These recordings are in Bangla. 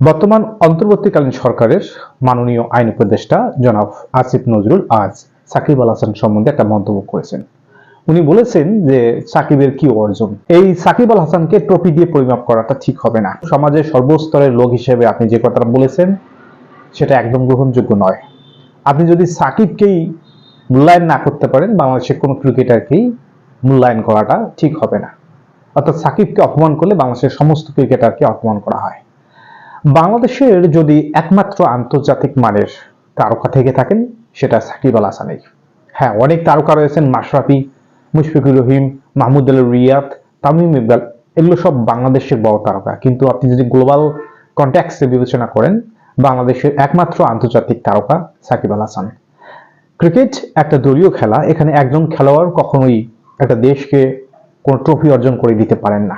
বর্তমান অন্তর্বর্তীকালীন সরকারের মাননীয় আইন উপদেষ্টা জনাব আসিফ নজরুল আজ সাকিব আল হাসান সম্বন্ধে একটা মন্তব্য করেছেন। উনি বলেছেন যে সাকিবের কি অর্জন? এই সাকিব আল হাসানকে ট্রফি দিয়ে পরিমাপ করাটা ঠিক হবে না। সমাজের সর্বস্তরের লোক হিসেবে আপনি যে কথাটা বলেছেন, সেটা একদম গ্রহণযোগ্য নয়। আপনি যদি সাকিবকেই মূল্যায়ন না করতে পারেন বাংলাদেশের কোনো ক্রিকেটারকেই মূল্যায়ন করাটা ঠিক হবে না। অর্থাৎ সাকিবকে অপমান করলে বাংলাদেশের সমস্ত ক্রিকেটারকে অপমান করা হয়। বাংলাদেশের যদি একমাত্র আন্তর্জাতিক মানের তারকা থেকে থাকেন, সেটা সাকিব আল হাসানেই হ্যাঁ অনেক তারকা রয়েছেন, মাশরাফি, মুশফিকুর রহিম, মাহমুদ আল রিয়াদ, তামিম ইকবাল, এগুলো সব বাংলাদেশের বড় তারকা। কিন্তু আপনি যদি গ্লোবাল কন্ট্যাক্টসে বিবেচনা করেন, বাংলাদেশের একমাত্র আন্তর্জাতিক তারকা সাকিব আল হাসান। ক্রিকেট একটা দলীয় খেলা, এখানে একজন খেলোয়াড় কখনোই একটা দেশকে কোনো ট্রফি অর্জন করে দিতে পারেন না।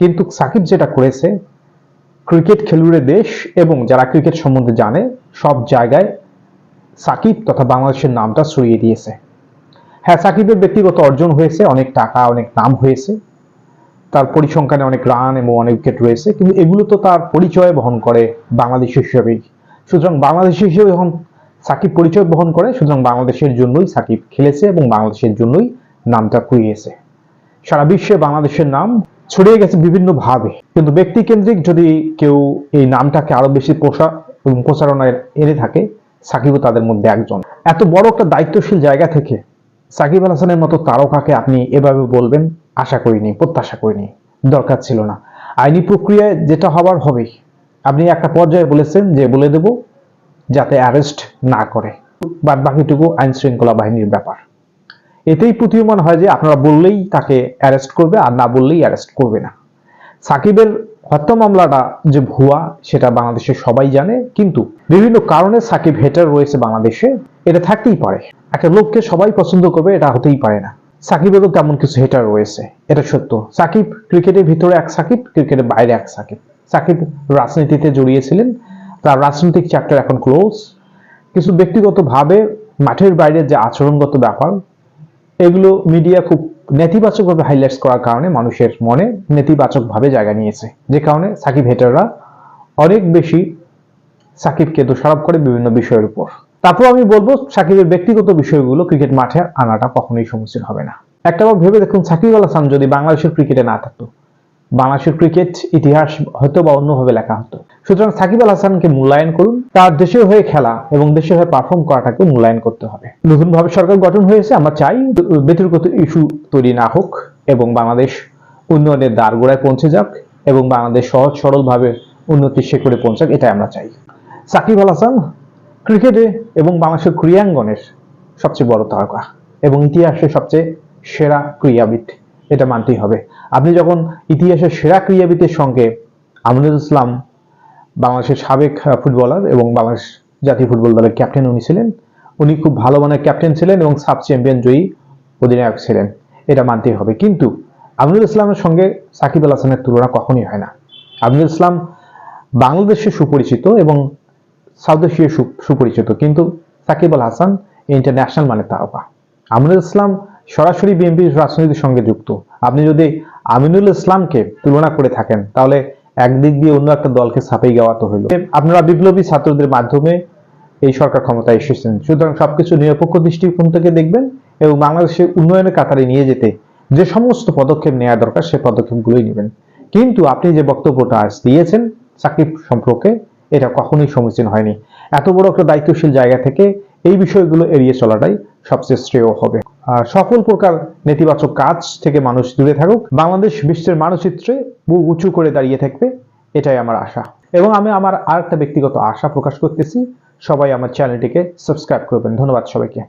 কিন্তু সাকিব যেটা করেছে ক্রিকেট খেলুড়ে দেশ এবং যারা ক্রিকেট সম্বন্ধে জানে, সব জায়গায় সাকিব তথা বাংলাদেশের নামটা ছড়িয়ে দিয়েছে। হ্যাঁ সাকিবের ব্যক্তিগত অর্জন হয়েছে, অনেক টাকা, অনেক নাম হয়েছে। তার পরিসংখ্যানে অনেক রান এবং অনেক উইকেট রয়েছে, কিন্তু এগুলো তো তার পরিচয় বহন করে বাংলাদেশ হিসেবেই। সুতরাং বাংলাদেশ হিসেবে যখন সাকিব পরিচয় বহন করে, সুতরাং বাংলাদেশের জন্যই সাকিব খেলেছে এবং বাংলাদেশের জন্যই নামটা কুড়িয়েছে। সারা বিশ্বে বাংলাদেশের নাম ছড়িয়ে গেছে বিভিন্ন ভাবে কিন্তু ব্যক্তি কেন্দ্রিক যদি কেউ এই নামটাকে আরও বেশি প্রসার এবং প্রচারণায় এনে থাকে, সাকিবও তাদের মধ্যে একজন। এত বড় একটা দায়িত্বশীল জায়গা থেকে সাকিব আল হাসানের মতো তারকাকে আপনি এভাবে বলবেন, আশা করিনি, প্রত্যাশা করিনি। দরকার ছিল না। আইনি প্রক্রিয়ায় যেটা হবার হবেই। আপনি একটা পর্যায়ে বলেছেন যে বলে দেব, যাতে অ্যারেস্ট না করে। বাদ বাকিটুকু আইন শৃঙ্খলা বাহিনীর ব্যাপার। এতেই প্রতীয়মান হয় যে আপনারা বললেই তাকে অ্যারেস্ট করবে, আর না বললেই অ্যারেস্ট করবে না। সাকিবের হত্যা মামলাটা যে ভুয়া, সেটা বাংলাদেশের সবাই জানে, কিন্তু বিভিন্ন কারণে সাকিব হেটার রয়েছে বাংলাদেশে, এটা থাকতেই পারে। একটা লোককে সবাই পছন্দ করবে, এটা হতেই পারে না। সাকিবেরও তেমন কিছু হেটার রয়েছে, এটা সত্য। সাকিব ক্রিকেটের ভিতরে এক সাকিব, ক্রিকেটের বাইরে এক সাকিব। সাকিব রাজনীতিতে জড়িয়েছিলেন, তার রাজনৈতিক চ্যাপ্টার এখন ক্লোজ কিছু ব্যক্তিগতভাবে মাঠের বাইরে যে আচরণগত ব্যাপার এগুলো মিডিয়া খুব নেতিবাচকভাবে হাইলাইটস করার কারণে মানুষের মনে নেতিবাচকভাবে জায়গা নিয়েছে। যে কারণে সাকিব হেটাররা অনেক বেশি সাকিবকে দোষারোপ করে বিভিন্ন বিষয়ের উপর। তারপর আমি বলব, সাকিবের ব্যক্তিগত বিষয়গুলো ক্রিকেট মাঠে আনাটা কখনোই সমস্যা হবে না। একটা বার ভেবে দেখুন, সাকিব আল হাসান যদি বাংলাদেশের ক্রিকেটে না থাকতো বাংলাদেশের ক্রিকেট ইতিহাস হয়তো বা অন্যভাবে লেখা হতো। সুতরাং সাকিব আল হাসানকে মূল্যায়ন করুন, তার দেশের হয়ে খেলা এবং দেশের হয়ে পারফর্ম করাটাকে মূল্যায়ন করতে হবে। নতুন ভাবে সরকার গঠন হয়েছে, আমরা চাই ব্যতিরিক্ত ইস্যু তৈরি না হোক এবং বাংলাদেশ উন্নয়নের দ্বারগোড়ায় পৌঁছে যাক এবং বাংলাদেশ সহজ সরল ভাবে উন্নতির শেখরে পৌঁছাক, এটাই আমরা চাই। সাকিব আল হাসান ক্রিকেটে এবং বাংলাদেশের ক্রীড়াঙ্গনের সবচেয়ে বড় তারকা এবং ইতিহাসে সবচেয়ে সেরা ক্রীড়াবিদ। এটা মানতেই হবে। আপনি যখন ইতিহাসের সেরা ক্রীড়াবিদের সঙ্গে আমিনুল ইসলাম, বাংলাদেশের সাবেক ফুটবলার এবং বাংলাদেশ জাতীয় ফুটবল দলের ক্যাপ্টেন উনি ছিলেন, উনি খুব ভালো মানের ক্যাপ্টেন ছিলেন এবং সাব চ্যাম্পিয়ন জয়ী অধিনায়ক ছিলেন। এটা মানতেই হবে। কিন্তু আমিনুল ইসলামের সঙ্গে সাকিব আল হাসানের তুলনা কখনই হয় না। আমিনুল ইসলাম বাংলাদেশে সুপরিচিত এবং সাউথ এশিয়ায় সুপরিচিত। কিন্তু সাকিব আল হাসান ইন্টারন্যাশনাল মানে তারকা। আমিনুল ইসলাম সরাসরি বিএনপির রাজনীতির সঙ্গে যুক্ত। আপনি যদি আমিনুল ইসলামকে তুলনা করে থাকেন, তাহলে একদিক দিয়ে অন্য একটা দলকে ছাপাই গাওয়াতে হলো আপনারা বিপ্লবী ছাত্রদের মাধ্যমে এই সরকার ক্ষমতায় এসেছেন। সুতরাং সবকিছু নিরপেক্ষ দৃষ্টিকোণ থেকে দেখবেন এবং বাংলাদেশের উন্নয়নের কাতারে নিয়ে যেতে যে সমস্ত পদক্ষেপ নেওয়া দরকার সেই পদক্ষেপগুলোই নেবেন। কিন্তু আপনি যে বক্তব্যটা আজ দিয়েছেন সাকিব সম্পর্কে, এটা কখনোই সমীচীন হয়নি। এত বড় একটা দায়িত্বশীল জায়গা থেকে এই বিষয়গুলো এড়িয়ে চলাটাই সবচেয়ে শ্রেয় হবে। আর সকল প্রকার নেতিবাচক কাজ থেকে মানুষ দূরে থাকুক, বাংলাদেশ বিশ্বের মানচিত্রে বুক উঁচু করে দাঁড়িয়ে থাকবে, এটাই আমার আশা। এবং আমি আমার আর একটা ব্যক্তিগত আশা প্রকাশ করতেছি, সবাই আমার চ্যানেলটিকে সাবস্ক্রাইব করবেন। ধন্যবাদ সবাইকে।